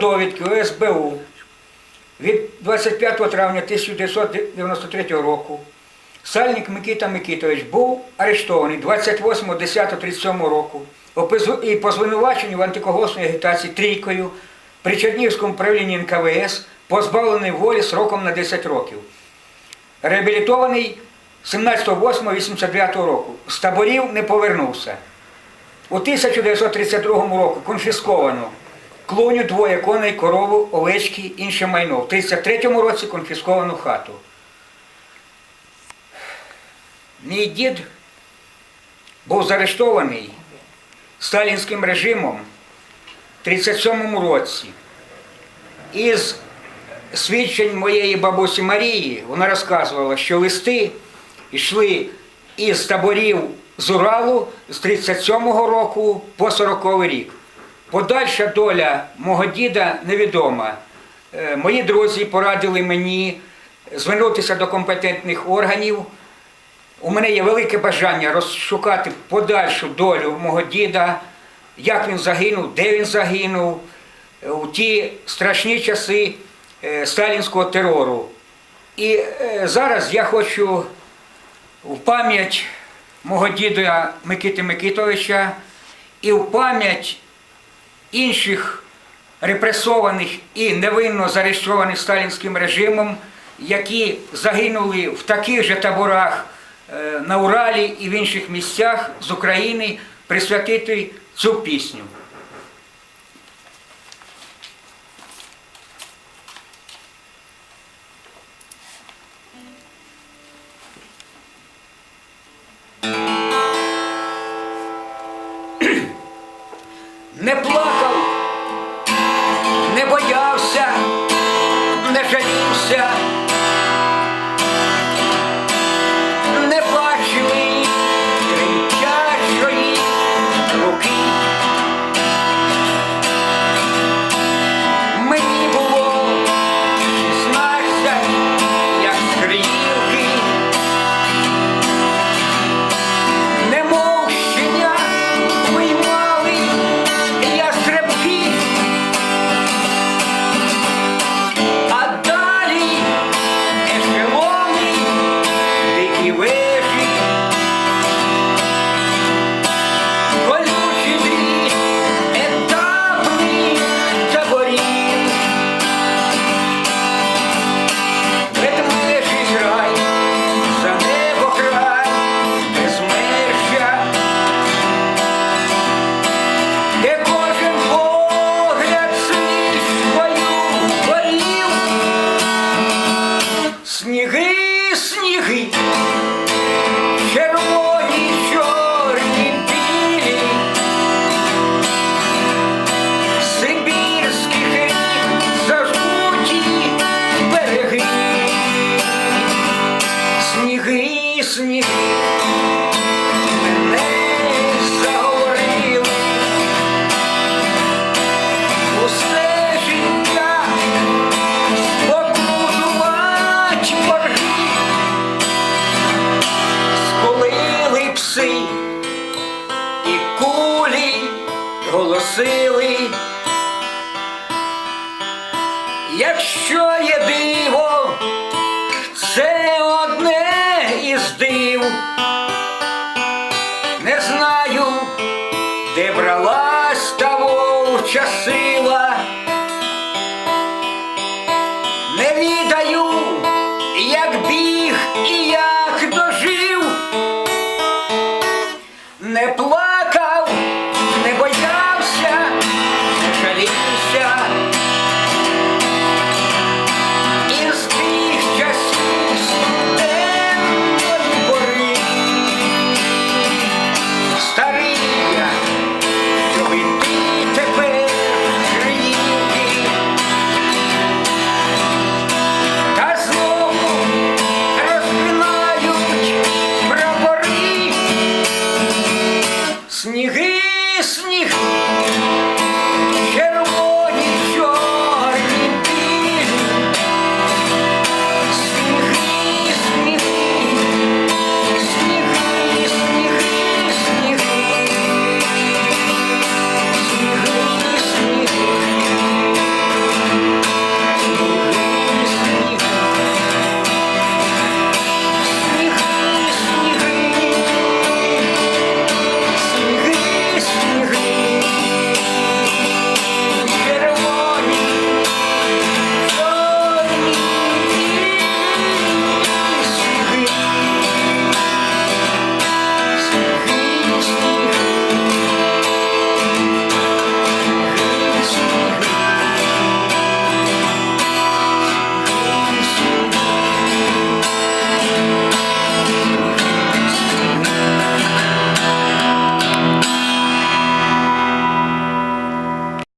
довідки ОСБУ від 25 травня 1993 року Сальник Микита Микитович був арештований 28.10.37 року і по звинуваченню в антиколгоспній агітації трійкою при Чернігівському управлінні НКВС позбавлений волі сроком на 10 років. Реабілітований 17.08.89 року. З таборів не повернувся. У 1932 році конфісковано клуню, двоє коней, корову, овечки, інше майно. В 1933 році конфісковано хату. Мій дід був заарештований сталінським режимом в 1937 році. Із свідчень моєї бабусі Марії вона розказувала, що листи йшли із таборів з Уралу з 37-го року по 40-й рік. Подальша доля мого діда невідома. Е, Мої друзі порадили мені звернутися до компетентних органів. У мене є велике бажання розшукати подальшу долю мого діда, як він загинув, де він загинув у ті страшні часи е, сталінського терору. І е, зараз я хочу в пам'ять мого діда Микити Микитовича і в пам'ять інших репресованих і невинно зареєстрованих сталінським режимом, які загинули в таких же таборах е, на Уралі і в інших місцях з України, присвятити цю пісню. Не боявся, Сніги, сили, якщо є диво, це одне із див, не знаю, де бралась та вовча сила. Сніги, сніги.